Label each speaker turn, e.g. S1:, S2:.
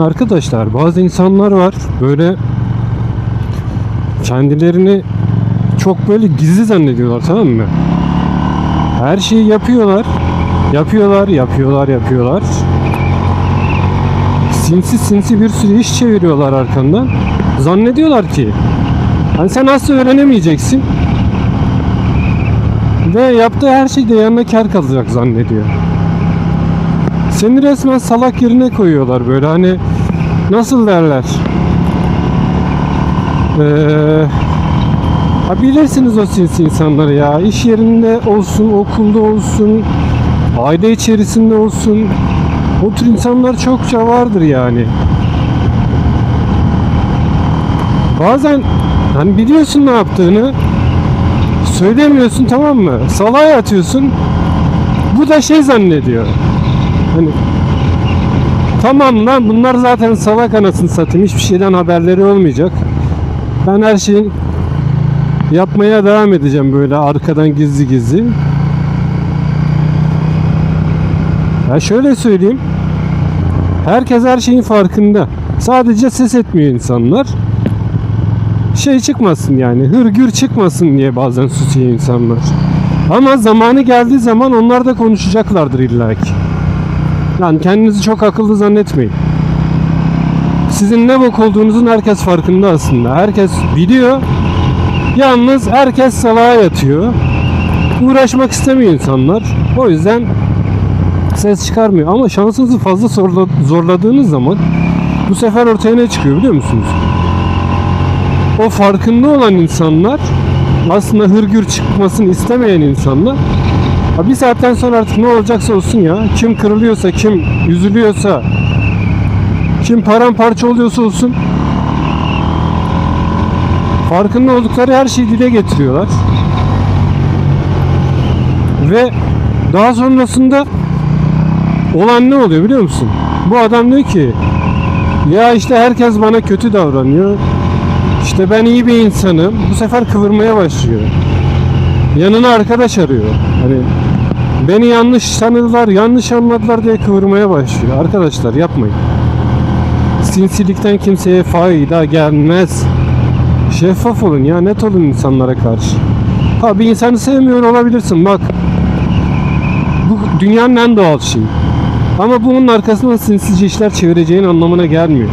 S1: Arkadaşlar bazı insanlar var böyle kendilerini çok böyle gizli zannediyorlar tamam mı? Her şeyi yapıyorlar. Yapıyorlar, yapıyorlar, yapıyorlar. Sinsi sinsi bir sürü iş çeviriyorlar arkandan. Zannediyorlar ki hani sen asla öğrenemeyeceksin. Ve yaptığı her şeyde yanına kar kalacak zannediyor. Seni resmen salak yerine koyuyorlar böyle hani nasıl derler? Ee, ha bilirsiniz o sinsi insanları ya. İş yerinde olsun, okulda olsun, aile içerisinde olsun. O tür insanlar çokça vardır yani. Bazen hani biliyorsun ne yaptığını söylemiyorsun tamam mı? Salaya atıyorsun. Bu da şey zannediyor. Hani tamam lan bunlar zaten salak anasını satayım. Hiçbir şeyden haberleri olmayacak. Ben her şeyi yapmaya devam edeceğim böyle arkadan gizli gizli. Ya şöyle söyleyeyim. Herkes her şeyin farkında. Sadece ses etmiyor insanlar. Şey çıkmasın yani hırgür çıkmasın diye bazen susuyor insanlar. Ama zamanı geldiği zaman onlar da konuşacaklardır illaki. Lan kendinizi çok akıllı zannetmeyin. Sizin ne bok olduğunuzun herkes farkında aslında. Herkes biliyor. Yalnız herkes salağa yatıyor. Uğraşmak istemiyor insanlar. O yüzden ses çıkarmıyor. Ama şansınızı fazla zorla- zorladığınız zaman bu sefer ortaya ne çıkıyor biliyor musunuz? O farkında olan insanlar aslında hırgür çıkmasını istemeyen insanlar Ha bir saatten sonra artık ne olacaksa olsun ya. Kim kırılıyorsa, kim üzülüyorsa, kim paramparça oluyorsa olsun. Farkında oldukları her şeyi dile getiriyorlar. Ve daha sonrasında olan ne oluyor biliyor musun? Bu adam diyor ki ya işte herkes bana kötü davranıyor. İşte ben iyi bir insanım. Bu sefer kıvırmaya başlıyor. Yanına arkadaş arıyor. Hani beni yanlış tanıdılar, yanlış anladılar diye kıvırmaya başlıyor. Arkadaşlar yapmayın. Sinsilikten kimseye fayda gelmez. Şeffaf olun ya, net olun insanlara karşı. Ha bir insanı sevmiyor olabilirsin bak. Bu dünyanın en doğal şeyi. Ama bunun arkasından sinsice işler çevireceğin anlamına gelmiyor.